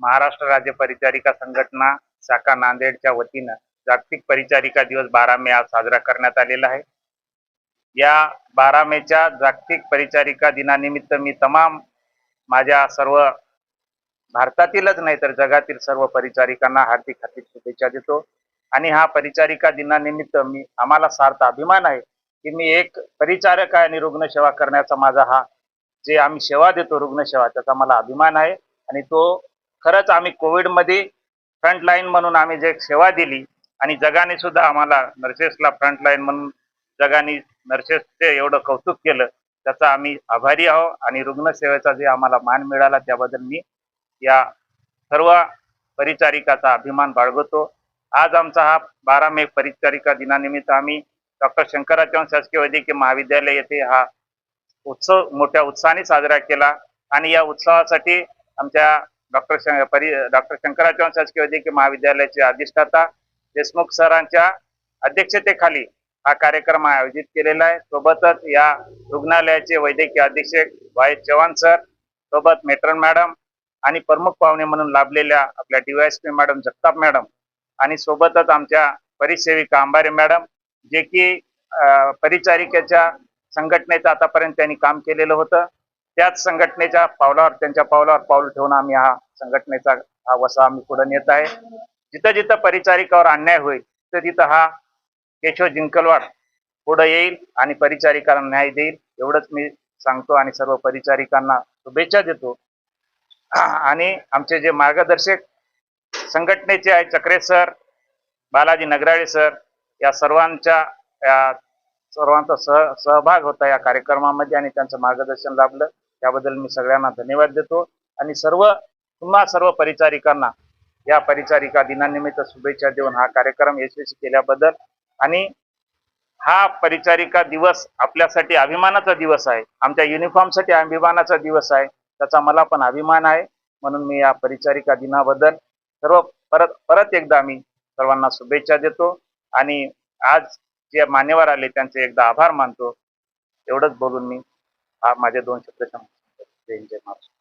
महाराष्ट्र राज्य परिचारिका संघटना शाखा नांदेडच्या वतीनं जागतिक परिचारिका दिवस बारा मे आज साजरा करण्यात आलेला आहे. या बारा मेच्या जागतिक परिचारिका दिनानिमित्त मी तमाम माझ्या सर्व भारतातीलच नाही तर जगातील सर्व परिचारिकांना हार्दिक हार्दिक शुभेच्छा देतो. आणि हा परिचारिका दिनानिमित्त मी आम्हाला सार्थ अभिमान आहे की मी एक परिचारक आहे आणि रुग्णसेवा करण्याचा माझा हा जे आम्ही सेवा देतो रुग्णसेवा त्याचा मला अभिमान आहे. आणि तो खरंच आम्ही कोविडमध्ये फ्रंटलाईन म्हणून आम्ही जे सेवा दिली आणि जगाने सुद्धा आम्हाला नर्सेसला फ्रंटलाईन म्हणून जगाने नर्सेसचे एवढं कौतुक केलं त्याचा आम्ही आभारी आहो आणि रुग्णसेवेचा जे आम्हाला मान मिळाला त्याबद्दल मी या सर्व परिचारिकाचा अभिमान बाळगतो. आज आमचा हा बारा मे परिचारिका दिनानिमित्त आम्ही डॉक्टर शंकराचार्य शासकीय वैद्यकीय महाविद्यालय येथे हा उत्सव मोठ्या उत्साहाने साजरा केला आणि या उत्सवासाठी आमच्या डॉक्टर शं परि डॉक्टर शंकराचार्य शासकीय वैद्यकीय महाविद्यालयाचे अधिष्ठाता देशमुख सरांच्या अध्यक्षतेखाली हा कार्यक्रम आयोजित केलेला आहे. सोबतच या रुग्णालयाचे वैद्यकीय अधीक्षक वाय चव्हाण सर सोबत मेट्रन मॅडम आणि प्रमुख पाहुणे म्हणून लाभलेल्या आपल्या डीवायएसपी मॅडम जगताप मॅडम आणि सोबतच आमच्या परिसेविका अंबारे मॅडम जे की परिचारिकेच्या संघटनेचं आतापर्यंत त्यांनी काम केलेलं होतं. त्याच संघटनेच्या पावलावर त्यांच्या पावलावर पाऊल ठेवून आम्ही हा संघटनेचा हा वसा आम्ही पुढे नेत आहे. जिथं जिथं परिचारिकावर अन्याय होईल तिथं तिथं हा केशव जिंकलवाड पुढे येईल आणि परिचारिकाला न्याय देईल एवढंच मी सांगतो आणि सर्व परिचारिकांना शुभेच्छा देतो. आणि आमचे जे मार्गदर्शक संघटनेचे आहे चक्रे सर बालाजी नगराळे सर या सर्वांच्या या सर्वांचा सह सहभाग होता या कार्यक्रमामध्ये आणि त्यांचं मार्गदर्शन लाभलं. त्याबद्दल मी सगळ्यांना धन्यवाद देतो. आणि सर्व पुन्हा सर्व परिचारिकांना या परिचारिका दिनानिमित्त शुभेच्छा देऊन हा कार्यक्रम यशस्वी केल्याबद्दल. आणि हा परिचारिका दिवस आपल्यासाठी अभिमानाचा दिवस आहे. आमच्या युनिफॉर्मसाठी अभिमानाचा दिवस आहे. त्याचा मला पण अभिमान आहे. म्हणून मी या परिचारिका दिनाबद्दल सर्व परत परत एकदा मी सर्वांना शुभेच्छा देतो. आणि आज जे मान्यवर आले त्यांचे एकदा आभार मानतो. एवढंच बोलून मी हा माझे दोन शब्द संपवतो. जय महाराष्ट्र